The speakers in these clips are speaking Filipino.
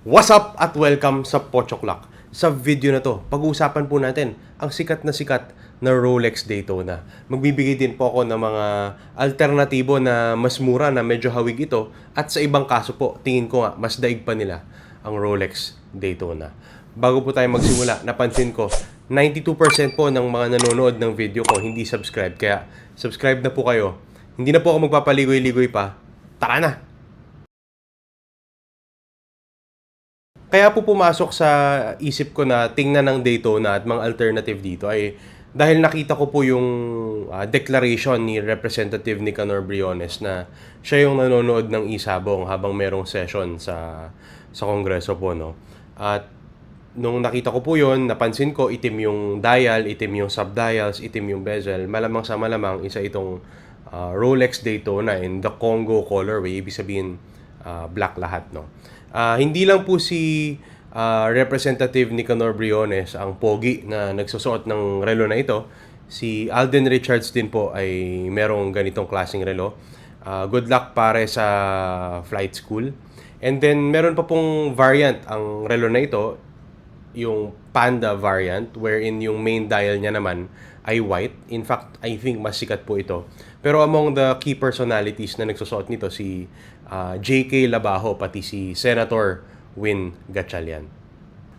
What's up at welcome sa Pochok Lock. Sa video na to, pag-uusapan po natin ang sikat na sikat na Rolex Daytona. Magbibigay din po ako ng mga alternatibo na mas mura na medyo hawig ito at sa ibang kaso po, tingin ko nga, mas daig pa nila ang Rolex Daytona. Bago po tayo magsimula, napansin ko, 92% po ng mga nanonood ng video ko hindi subscribe. Kaya subscribe na po kayo. Hindi na po ako magpapaligoy-ligoy pa. Tara na! Kaya po pumasok sa isip ko na tingnan ng Daytona at mga alternative dito ay dahil nakita ko po yung ah, declaration ni Representative Nicanor Briones na siya yung nanonood ng isabong habang merong session sa sa Kongreso po no. At nung nakita ko po yun, napansin ko itim yung dial, itim yung subdials, itim yung bezel. Malamang sa malamang isa itong ah, Rolex Daytona in the Congo colorway, ibig sabihin ah, black lahat no. Ah, hindi lang po si ah, Representative Nicanor Briones ang pogi na nagsusuot ng relo na ito. Si Alden Richards din po ay merong ganitong klaseng relo. Ah, good luck pare sa flight school. And then meron pa pong variant ang relo na ito, yung Panda variant wherein yung main dial niya naman ay white. In fact, I think mas sikat po ito. Pero among the key personalities na nagsusuot nito si ah, JK Labajo pati si Senator Win Gatchalian.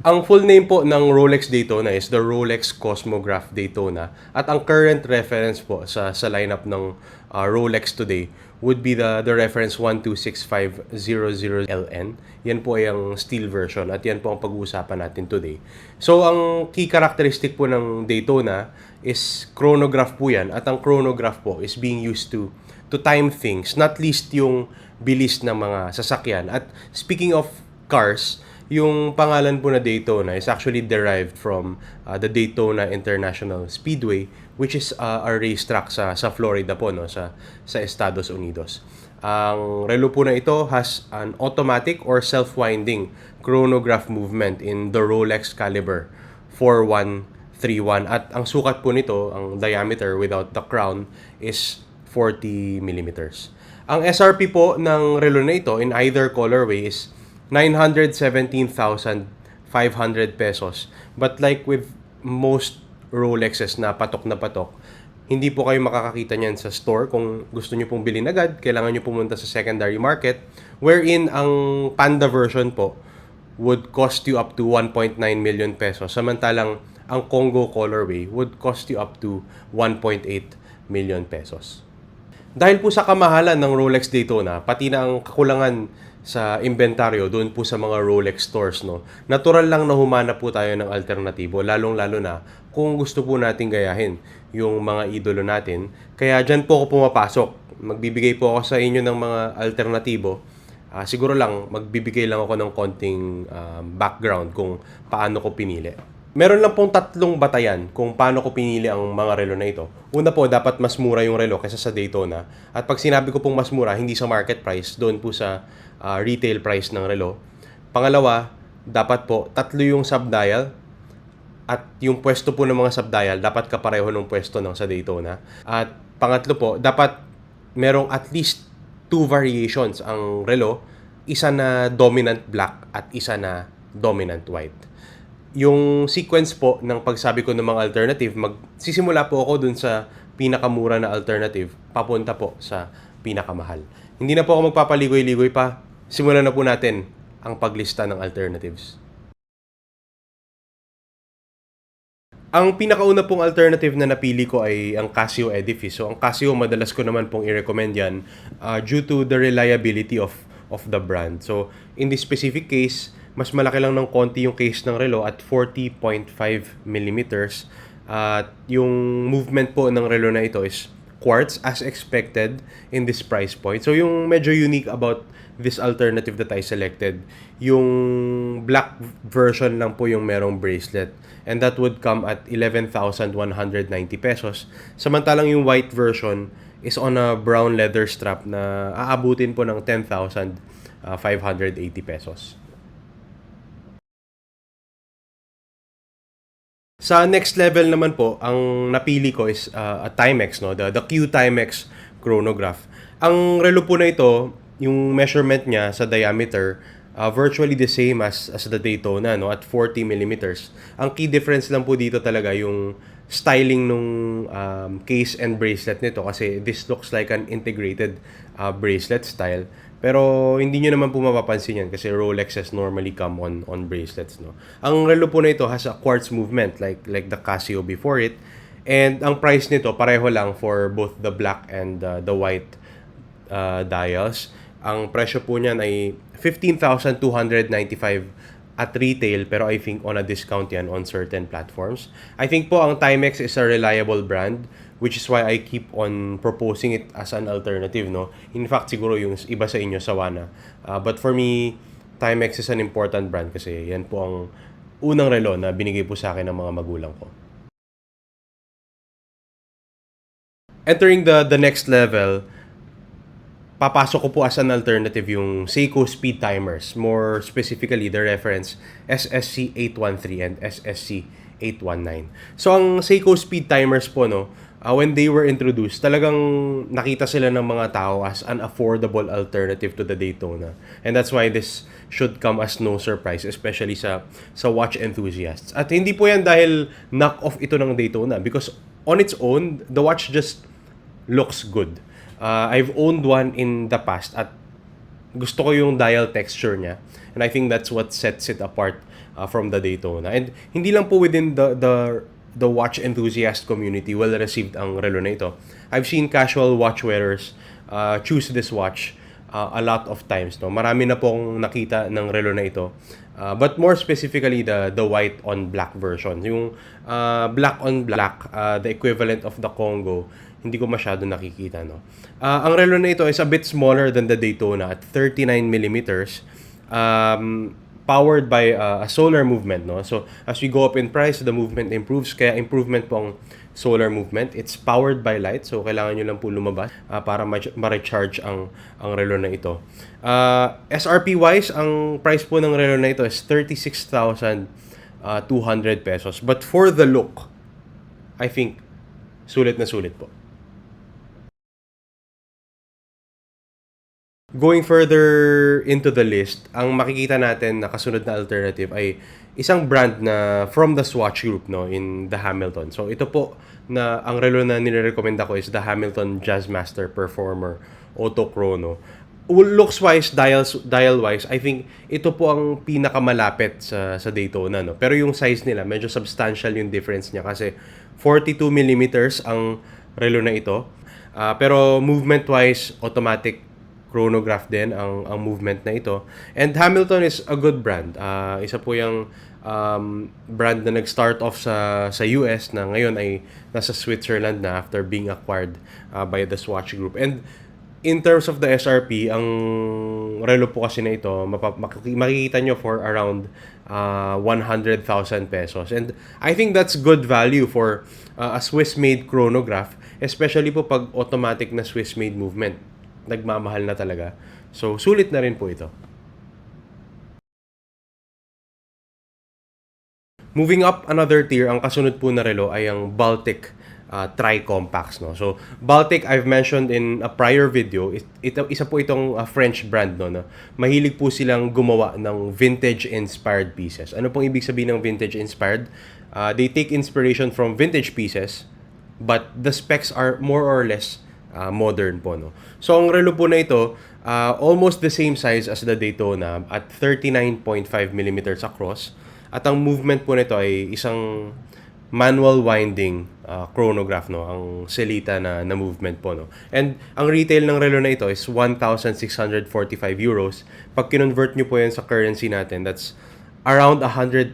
Ang full name po ng Rolex Daytona is the Rolex Cosmograph Daytona at ang current reference po sa sa lineup ng uh, Rolex today would be the the reference 1265000LN. Yan po ay ang steel version at yan po ang pag-uusapan natin today. So ang key characteristic po ng Daytona is chronograph po yan at ang chronograph po is being used to to time things, not least yung bilis ng mga sasakyan. At speaking of cars, yung pangalan po na Daytona is actually derived from uh, the Daytona International Speedway which is uh, a racetrack sa sa Florida po no sa sa Estados Unidos. Ang relo po na ito has an automatic or self-winding chronograph movement in the Rolex caliber 4131 at ang sukat po nito, ang diameter without the crown is 40 millimeters. Ang SRP po ng relo na ito in either colorway is 917,500 pesos. But like with most Rolexes na patok na patok, hindi po kayo makakakita niyan sa store. Kung gusto niyo pong bilhin agad, kailangan niyo pumunta sa secondary market wherein ang Panda version po would cost you up to 1.9 million pesos. Samantalang ang Congo colorway would cost you up to 1.8 million pesos. Dahil po sa kamahalan ng Rolex Daytona, pati na ang kakulangan sa inventaryo doon po sa mga Rolex stores, no, natural lang na humana po tayo ng alternatibo, lalong-lalo na kung gusto po natin gayahin yung mga idolo natin. Kaya dyan po ako pumapasok. Magbibigay po ako sa inyo ng mga alternatibo. Ah, siguro lang, magbibigay lang ako ng konting ah, background kung paano ko pinili. Meron lang pong tatlong batayan kung paano ko pinili ang mga relo na ito. Una po, dapat mas mura yung relo kaysa sa Daytona. At pag sinabi ko pong mas mura, hindi sa market price, doon po sa ah, retail price ng relo. Pangalawa, dapat po tatlo yung subdial at yung pwesto po ng mga subdial dapat kapareho ng pwesto ng sa Daytona. At pangatlo po, dapat merong at least two variations ang relo, isa na dominant black at isa na dominant white. Yung sequence po ng pagsabi ko ng mga alternative, magsisimula po ako dun sa pinakamura na alternative, papunta po sa pinakamahal. Hindi na po ako magpapaligoy-ligoy pa. Simulan na po natin ang paglista ng alternatives. Ang pinakauna pong alternative na napili ko ay ang Casio Edifice. So ang Casio madalas ko naman pong i-recommend yan uh, due to the reliability of of the brand. So in this specific case, mas malaki lang ng konti yung case ng relo at 40.5 millimeters. At yung movement po ng relo na ito is quartz as expected in this price point. So yung medyo unique about this alternative that I selected, yung black version lang po yung merong bracelet and that would come at 11,190 pesos. Samantalang yung white version is on a brown leather strap na aabutin po ng 10,580 pesos. Sa next level naman po, ang napili ko is uh, a Timex, no? The, the Q Timex chronograph. Ang relo po na ito, yung measurement niya sa diameter uh, virtually the same as, as the Daytona, no? At 40 millimeters. Ang key difference lang po dito talaga yung styling nung um, case and bracelet nito kasi this looks like an integrated uh, bracelet style. Pero hindi nyo naman po mapapansin yan kasi Rolexes normally come on on bracelets, no. Ang relo po na ito has a quartz movement like like the Casio before it. And ang price nito pareho lang for both the black and uh, the white uh, dials. Ang presyo po niyan ay 15,295 at retail pero I think on a discount yan on certain platforms. I think po ang Timex is a reliable brand which is why I keep on proposing it as an alternative no. In fact siguro yung iba sa inyo sawana. Uh, but for me Timex is an important brand kasi yan po ang unang relo na binigay po sa akin ng mga magulang ko. Entering the the next level, papasok ko po as an alternative yung Seiko speed timers. More specifically, the reference SSC 813 and SSC 819. So, ang Seiko speed timers po, no, uh, when they were introduced, talagang nakita sila ng mga tao as an affordable alternative to the Daytona. And that's why this should come as no surprise, especially sa sa watch enthusiasts. At hindi po yan dahil knock-off ito ng Daytona because on its own, the watch just looks good. Uh, I've owned one in the past at gusto ko yung dial texture niya. And I think that's what sets it apart uh, from the Daytona. And hindi lang po within the the the watch enthusiast community well received ang relo na ito. I've seen casual watch wearers uh, choose this watch uh, a lot of times. No? Marami na pong nakita ng relo na ito. Uh, but more specifically, the the white on black version. Yung uh, black on black, uh, the equivalent of the Congo, hindi ko masyado nakikita. No? Uh, ang relo na ito is a bit smaller than the Daytona at 39 millimeters. Um, powered by uh, a solar movement no? So as we go up in price the movement improves. Kaya improvement po ang solar movement. It's powered by light so kailangan niyo lang po lumabas uh, para ma- ma-recharge ang ang relo na ito. Uh, SRP wise ang price po ng relo na ito is 36,200 pesos. But for the look I think sulit na sulit po Going further into the list, ang makikita natin na kasunod na alternative ay isang brand na from the Swatch Group no in the Hamilton. So ito po na ang relo na nire-recommend ko is the Hamilton Jazzmaster Performer Auto Chrono. Looks wise, dials dial wise, I think ito po ang pinakamalapit sa sa Daytona no. Pero yung size nila, medyo substantial yung difference niya kasi 42 millimeters ang relo na ito. Uh, pero movement wise, automatic chronograph din ang ang movement na ito. And Hamilton is a good brand. Uh, isa po yung um, brand na nag-start off sa sa US na ngayon ay nasa Switzerland na after being acquired uh, by the Swatch Group. And in terms of the SRP, ang relo po kasi na ito, makikita nyo for around uh, 100,000 pesos. And I think that's good value for uh, a Swiss-made chronograph, especially po pag automatic na Swiss-made movement nagmamahal na talaga. So, sulit na rin po ito. Moving up another tier, ang kasunod po na relo ay ang Baltic uh, Tri-Compacts. No? So, Baltic, I've mentioned in a prior video, it, ito, isa po itong uh, French brand. No, no? Mahilig po silang gumawa ng vintage-inspired pieces. Ano pong ibig sabihin ng vintage-inspired? Uh, they take inspiration from vintage pieces, but the specs are more or less uh, modern po. No? So, ang relo po na ito, uh, almost the same size as the Daytona at 39.5 mm across. At ang movement po nito ay isang manual winding uh, chronograph no ang Selita na na movement po no and ang retail ng relo na ito is 1645 euros pag kinonvert niyo po yan sa currency natin that's around 110,000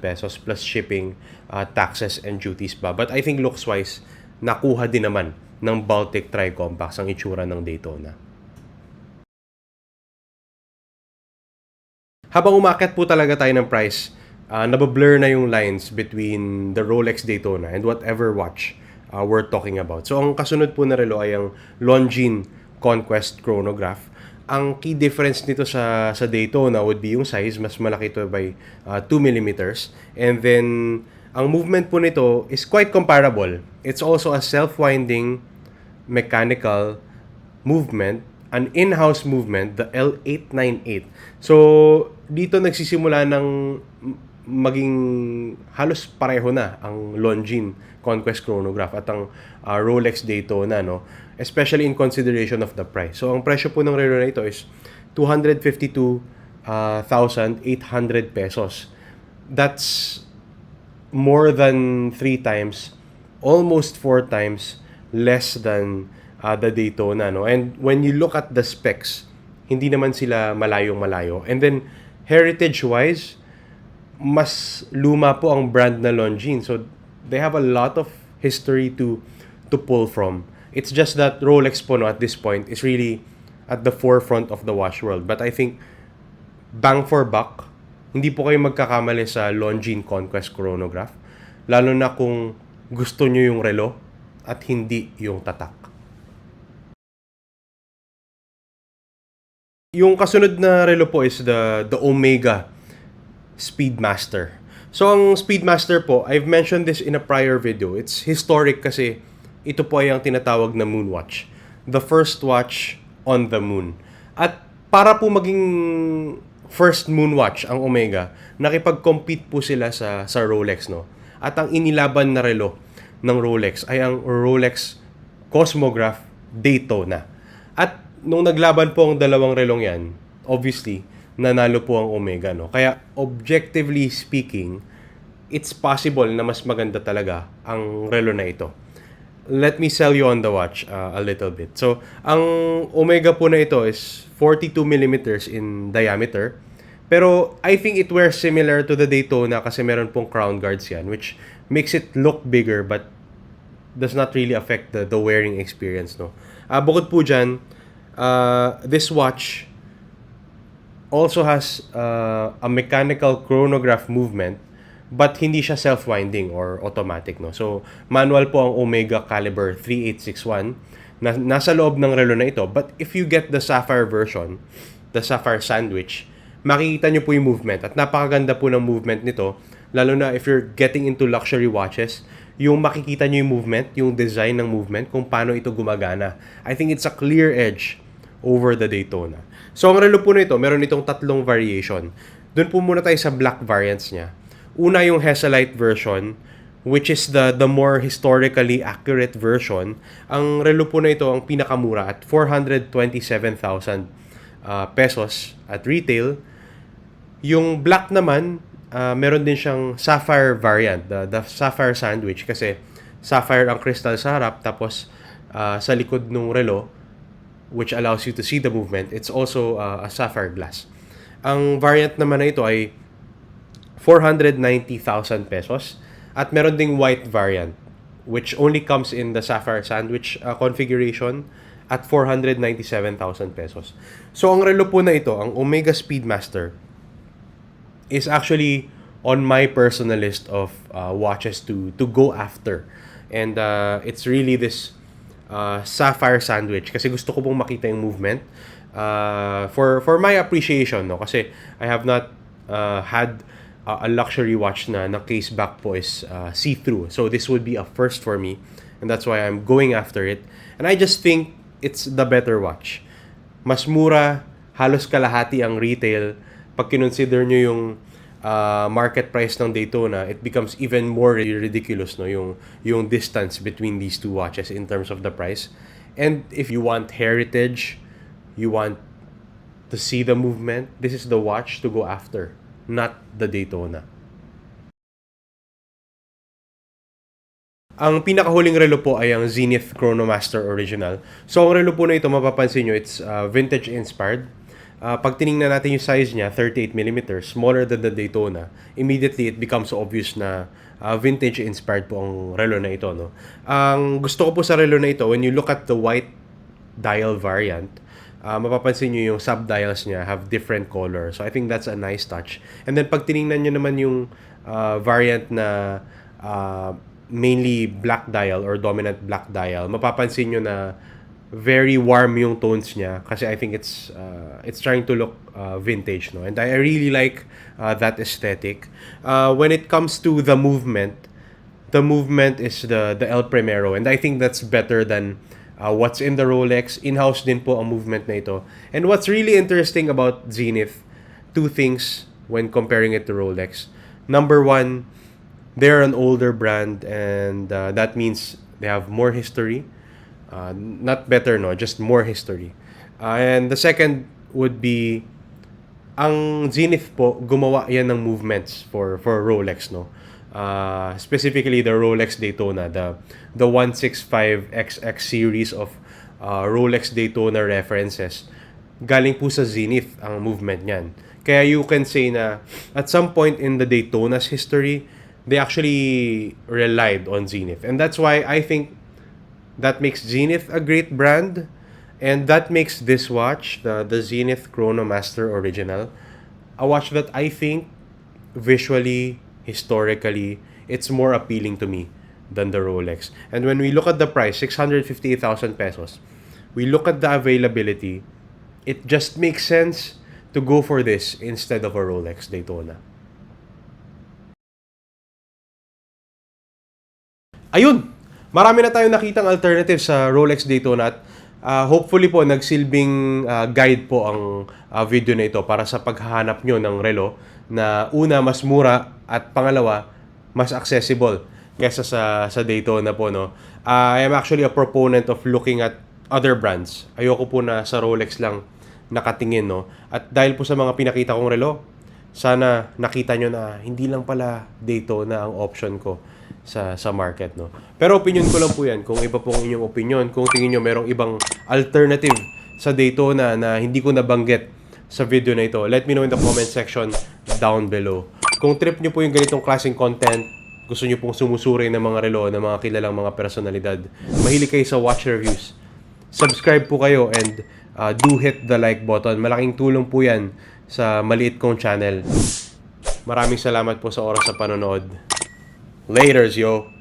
pesos plus shipping uh, taxes and duties ba but I think looks wise nakuha din naman ng Baltic Tri-Compacts ang itsura ng Daytona. Habang umakyat po talaga tayo ng price, uh, nabablur na yung lines between the Rolex Daytona and whatever watch uh, we're talking about. So ang kasunod po na relo ay ang Longines Conquest Chronograph. Ang key difference nito sa sa Daytona would be yung size, mas malaki ito by uh, 2 mm. And then ang movement po nito is quite comparable. It's also a self-winding mechanical movement an in-house movement, the L898. So, dito nagsisimula ng maging halos pareho na ang Longines Conquest chronograph at ang uh, Rolex Daytona, no? Especially in consideration of the price. So, ang presyo po ng relo na ito is 252,800 pesos. That's more than three times, almost four times less than uh, the Daytona, no? And when you look at the specs, hindi naman sila malayong malayo. And then, heritage-wise, mas luma po ang brand na Longines. So, they have a lot of history to to pull from. It's just that Rolex po no, at this point is really at the forefront of the watch world. But I think, bang for buck, hindi po kayo magkakamali sa Longines Conquest chronograph. Lalo na kung gusto nyo yung relo at hindi yung tatak. Yung kasunod na relo po is the the Omega Speedmaster. So ang Speedmaster po, I've mentioned this in a prior video. It's historic kasi ito po ay ang tinatawag na moon watch. The first watch on the moon. At para po maging first moon watch ang Omega, nakipag-compete po sila sa sa Rolex no. At ang inilaban na relo ng Rolex ay ang Rolex Cosmograph Daytona. At nung naglaban po ang dalawang relong yan, obviously, nanalo po ang Omega, no? Kaya, objectively speaking, it's possible na mas maganda talaga ang relo na ito. Let me sell you on the watch uh, a little bit. So, ang Omega po na ito is 42 millimeters in diameter. Pero, I think it wears similar to the Daytona kasi meron pong crown guards yan, which makes it look bigger but does not really affect the, the wearing experience, no? Uh, bukod po dyan, uh, this watch also has uh, a mechanical chronograph movement but hindi siya self-winding or automatic no. So manual po ang Omega Caliber 3861 na nasa loob ng relo na ito. But if you get the Sapphire version, the Sapphire Sandwich, makikita nyo po yung movement at napakaganda po ng movement nito lalo na if you're getting into luxury watches yung makikita nyo yung movement, yung design ng movement, kung paano ito gumagana. I think it's a clear edge over the Daytona. So, ang relo po nito, meron itong tatlong variation. Doon po muna tayo sa black variants niya. Una yung Hesalite version, which is the the more historically accurate version. Ang relo po na ito, ang pinakamura at 427,000 uh, pesos at retail. Yung black naman, uh, meron din siyang sapphire variant, the, the sapphire sandwich kasi sapphire ang crystal sa harap tapos uh, sa likod ng relo which allows you to see the movement, it's also uh, a sapphire glass. Ang variant naman na ito ay 490,000 pesos at meron ding white variant which only comes in the sapphire sandwich uh, configuration at 497,000 pesos. So ang relo po na ito, ang Omega Speedmaster is actually on my personal list of uh, watches to to go after. And uh, it's really this uh, sapphire sandwich kasi gusto ko pong makita yung movement uh, for for my appreciation no kasi I have not uh, had uh, a luxury watch na na case back po is uh, see-through. So this would be a first for me and that's why I'm going after it. And I just think it's the better watch. Mas mura halos kalahati ang retail. Pag kinonsider nyo yung uh, market price ng Daytona, it becomes even more ridiculous no yung yung distance between these two watches in terms of the price. And if you want heritage, you want to see the movement, this is the watch to go after, not the Daytona. Ang pinakahuling relo po ay ang Zenith Chronomaster Original. So ang relo po na ito mapapansin nyo, it's uh, vintage inspired uh, pag tiningnan natin yung size niya, 38mm, smaller than the Daytona, immediately it becomes obvious na uh, vintage inspired po ang relo na ito. No? Ang gusto ko po sa relo na ito, when you look at the white dial variant, uh, mapapansin nyo yung sub-dials niya have different color. So I think that's a nice touch. And then pag tiningnan nyo naman yung uh, variant na uh, mainly black dial or dominant black dial, mapapansin nyo na very warm yung tones niya kasi I think it's uh, it's trying to look uh, vintage no and I really like uh, that aesthetic uh, when it comes to the movement the movement is the the El Primero and I think that's better than uh, what's in the Rolex. In-house din po ang movement na ito. And what's really interesting about Zenith, two things when comparing it to Rolex. Number one, they're an older brand and uh, that means they have more history. Uh, not better, no? Just more history. Uh, and the second would be ang Zenith po, gumawa yan ng movements for for Rolex, no? Uh, specifically the Rolex Daytona, the the 165XX series of uh, Rolex Daytona references. Galing po sa Zenith ang movement niyan. Kaya you can say na at some point in the Daytona's history, they actually relied on Zenith. And that's why I think that makes Zenith a great brand and that makes this watch the the Zenith Chronomaster Original a watch that I think visually historically it's more appealing to me than the Rolex and when we look at the price 658,000 pesos we look at the availability it just makes sense to go for this instead of a Rolex Daytona Ayun! Marami na tayong nakitang alternative sa Rolex Daytona at ah, hopefully po nagsilbing ah, guide po ang ah, video na ito para sa paghahanap nyo ng relo na una mas mura at pangalawa mas accessible kesa sa sa Daytona po no. Ah, I am actually a proponent of looking at other brands. Ayoko po na sa Rolex lang nakatingin no. At dahil po sa mga pinakita kong relo, sana nakita nyo na hindi lang pala Daytona ang option ko sa sa market no. Pero opinion ko lang po 'yan kung iba po ang inyong opinion, kung tingin niyo merong ibang alternative sa Daytona na hindi ko nabanggit sa video na ito. Let me know in the comment section down below. Kung trip niyo po yung ganitong klaseng content, gusto niyo pong sumusuri ng mga relo ng mga kilalang mga personalidad, mahilig kayo sa watch reviews, subscribe po kayo and uh, do hit the like button. Malaking tulong po yan sa maliit kong channel. Maraming salamat po sa oras sa panonood. Laters, yo!